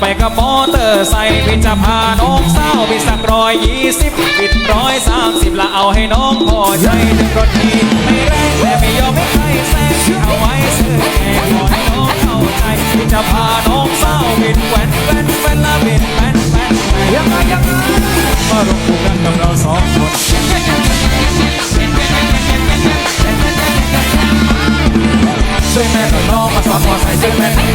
ไปกับมอเตอร์ไซค์พี่จะพาน้องสาวบิดสักร้อยยี่สิบบิดร้อยสามสิบละเอาให้น้องพอใจถึงรถทีไม่แรงแต่ไม่ยอมให้ใครแซงเอาไว้ซื้อแข่ขอให้น้องเข้าใจพี่จะพาน้องสาวบิดแว่นแว่นแว่นละบิดแฟนแฟนแฟนยังไงยังไงมารวมคู่กันกับเราสองคนช่วยแม่กับน้องมาสอนมอไซค์ช่วยแม่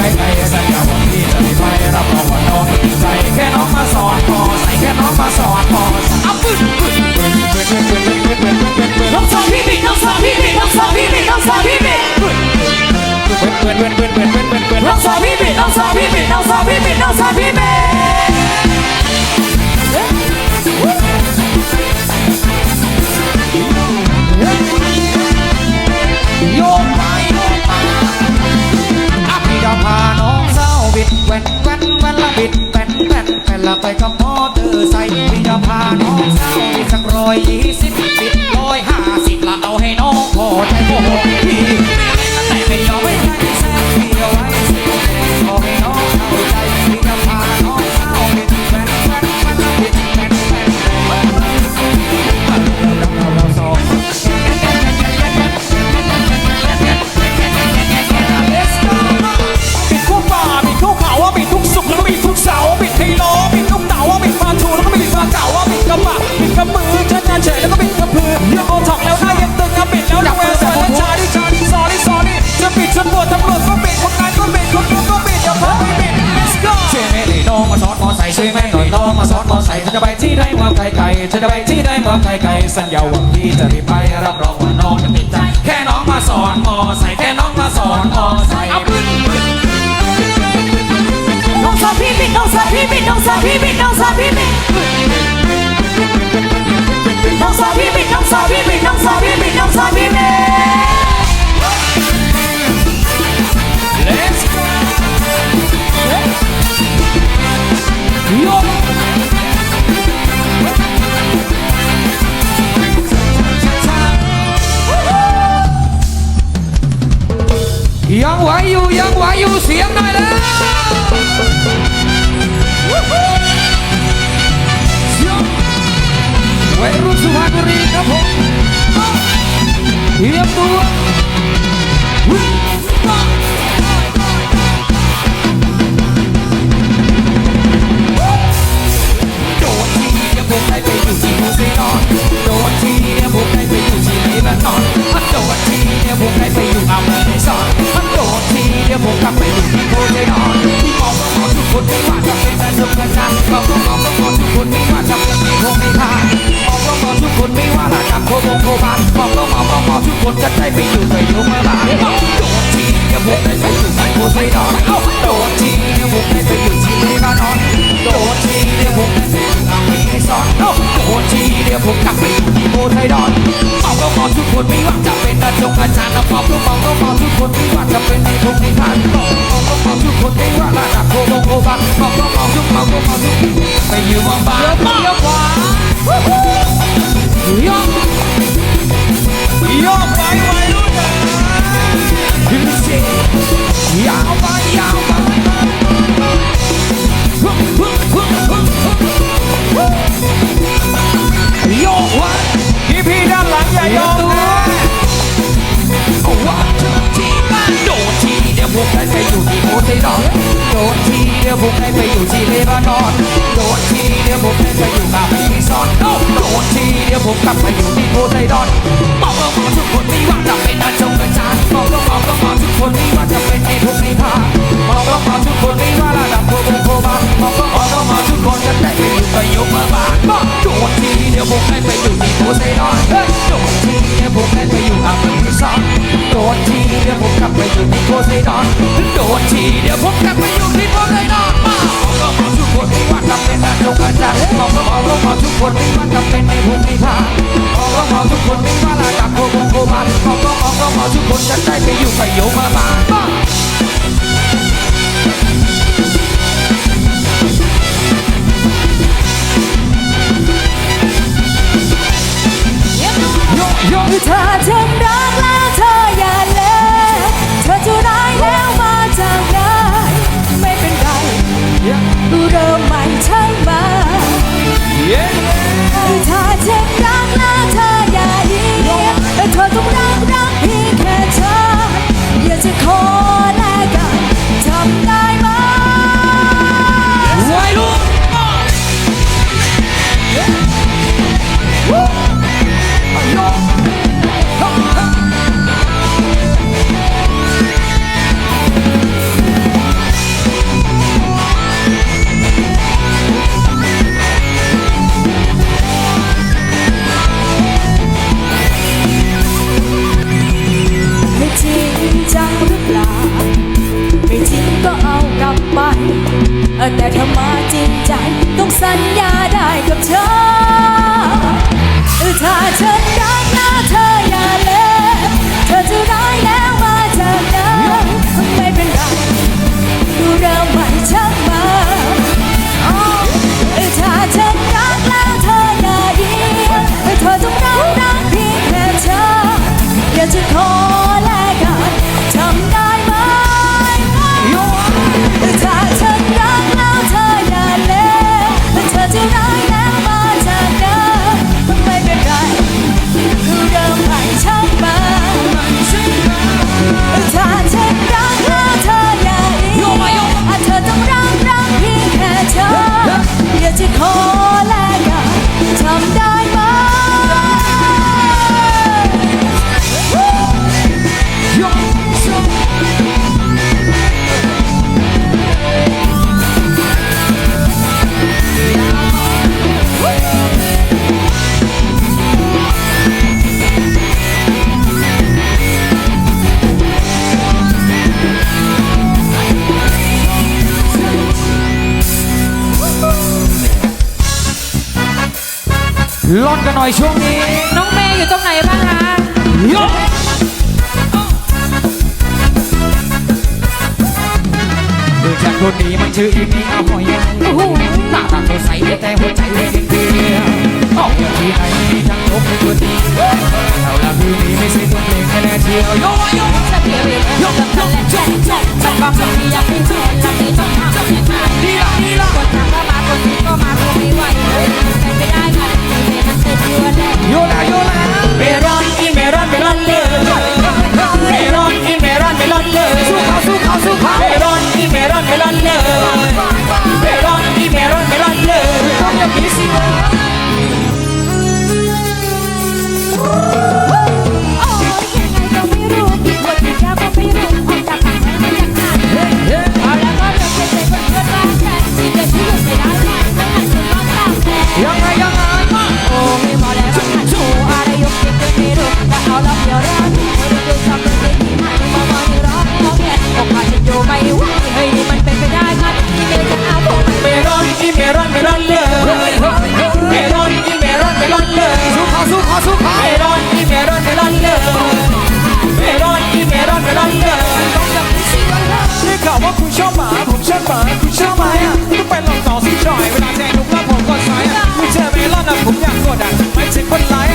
ไหนเมืองไกลๆสัญญาว่าพี่จะไม่ไปรับรองว่าน้องจะติดใจแค่น้องมาสอนพอใส่แค่น้องมาสอนพอไซค์เอาปืนปืนน้องสาวพี่บิดน้องสาวพี่บิดน้องสาวพี่บิดน้องสาวพี่บิดเพื่อนเพื่อนเพื่อนเพื่อนเพื่อนเพื่อนเพื่อน ไปกับพ่อเตอร์ไซค์พี่จะพาน้องสาวไปสักร้อยยี่สิบ สอนมอไซค์แค่น้องมาสอนมอไซค์เอาปืนน้องสาวพี่บิดน้องสาวพี่บิดน้องสาวพี่บิดน้องสาวพี่บิดน้องสาวพี่บิดน้องสาวพี่บิดน้องสาวพี่บิดน้องสาวพี่บิด ไหวอยู่ยังไหวอยู่เสียงหน่อยแล้ววัยรุ่นสุพรรณบุรีครับผมเตรียมตัว ผมกลับไปอยู่ที่โมเซนอนที่มองก็มอทุกคนไม่ว่าจะเป็นแต่ทุกกันนะมองก็มองก็มอทุกคนไม่ว่าจะเป็นมีคงไม่ค่ามองก็มอทุกคนไม่ว่าระดับโคบงโคบานมองก็มองก็มอทุกคนจะได้ไปอยู่ในโลกเมื่อไหร่โดนทีเดี๋ยวผมได้ไปอยู่ที่โมเซนอนโดนที เดี๋ยวผมได้ไปอยู่ที่เลบานอนโดนทีเดียวผมได้ไปอยู่อเมริกาโดนทีเดียวผมกลับไปอยู่ที่โมไทดอนมองก็มองทุกคนไม่ว่าจะเป็นอาจงอาจารย์นะของก็มองก็มองทุกคนไม่ว่าจะเป็นในพงในทานมองก็มองทุกคนไม่ว่าระดับโคบงโคบานมองก็มองทุกมองก็มองทุกไปอยู่บางบ้านเลี้ยวขวาเลี้ยวโยกไปวัยรุ่นนะยาวไปยาวไป ผมได้ไปอยู่ที่โดอนโดนทีเดียวผมได้ไปอยู่กับพี่ซอนโดนทีเดี๋ยวผมกลับไปอยู่ที่โมเซดอนโดนทีเดี๋ยวผมกลับไปอยู่ที่โมเซดอนมอก็มองทุกคนไม่ว่าจะเป็นอาจงอาจารย์มองก็มองก็มองทุกคนไม่ว่าจะเป็นในภูมิภาคมองก็มองทุกคนไม่ว่าระดับโคบงโคบามองก็มองก็มองทุกคนจะได้ไปอยู่ไปอยู่เมื่อบ้าน ยอมให้เธอทำรักและ ลอนกันหน่อยช่วงนี้ น้องเมย์อยู่ตรงไหนบ้างคะยกดูจากคนนี้มันชื่ออีนี่เอาหอยโอ้โหหาตาสดใสแต่หัวใจไม่ดีออกอยที่ไหนทั้งลบเป็นตัวดีเท่าละพี่นี้ไม่ใช่ตัวเองแค่แน่เชียวยกยกจะเปลี่ยนยกยกแจ็คแจ็คแจ็คบางทีอยากเป็นแฟนเราไม่ต้องทำ อยากกดดันไม่ใช่คนร้าย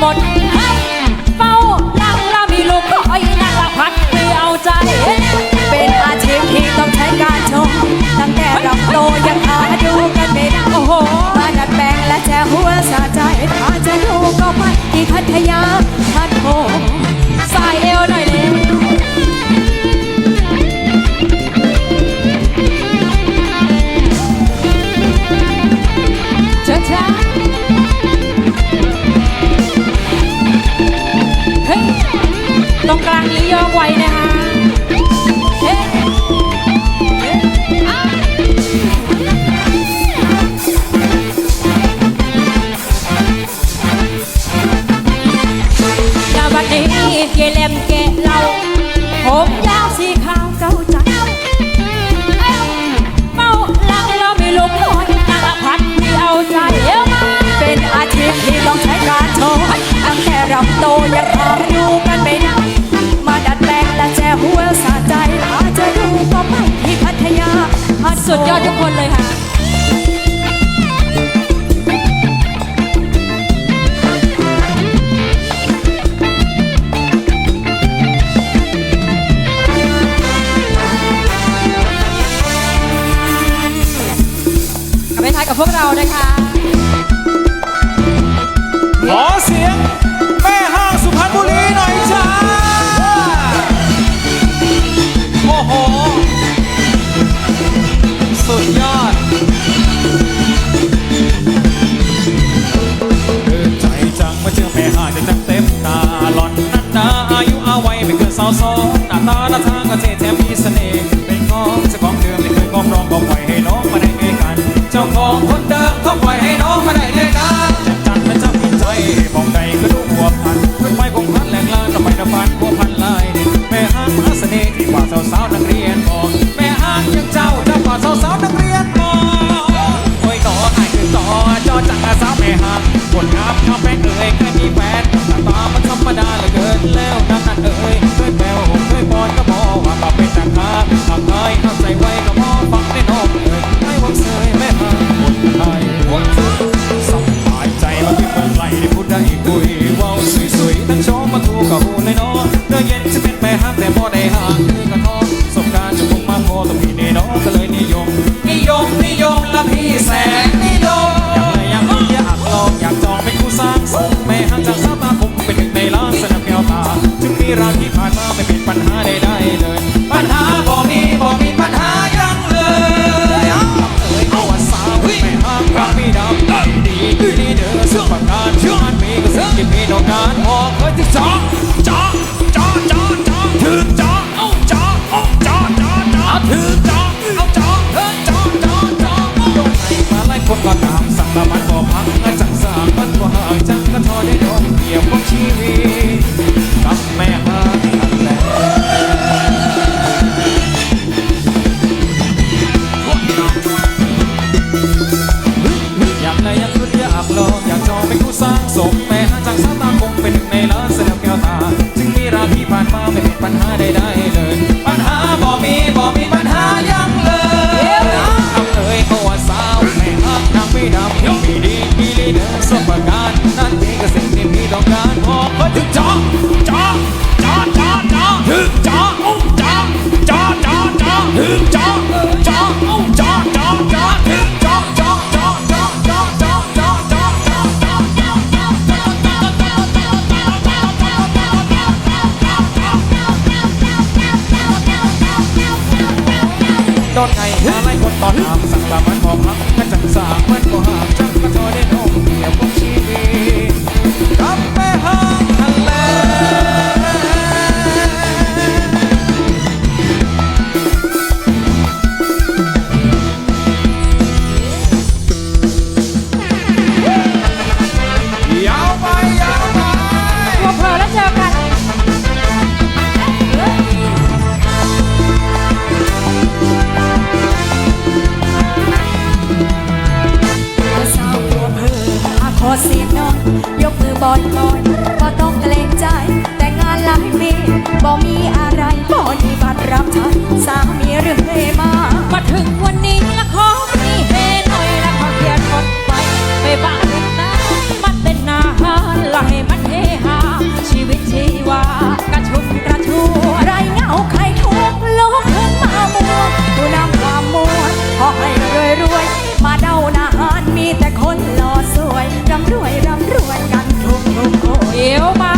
หมด มาดัดแปลงและแจหัวสะใจพาเธอดูก็ไปที่พัทยาพัสุดยอดทุกคนเลยค่ะกับพวกเรานะคะขอเสียง ดนไงหาไล่คนตอนหามสั่งลามันบอกหักกระจังสามมันก็หามจังกระจอได้น้องเดียวของชีวิตครับ เสียงนอนยกมือบอยบอยก็ต้องเกรงใจ แต่งานหลายปีบ่มีอะไรบอดีบัตรรับทันสามีเรื่องเฮมามาถึงวันนี้ละขอมีเฮหน่อยละขอเขียนกดไปไปบ้านนะมันเป็นนาฮานละให้มันเฮฮาชีวิตชีวากระชุ่มกระชวยไรเงาใครทุกโลกขึ้นมาบัวดูนำความมัวขอให้รวยรวยมาเดานาฮานมีแต่คนหล่อ วยร่ำรวยร่ำรวยกันทุกทุกโอเอวมา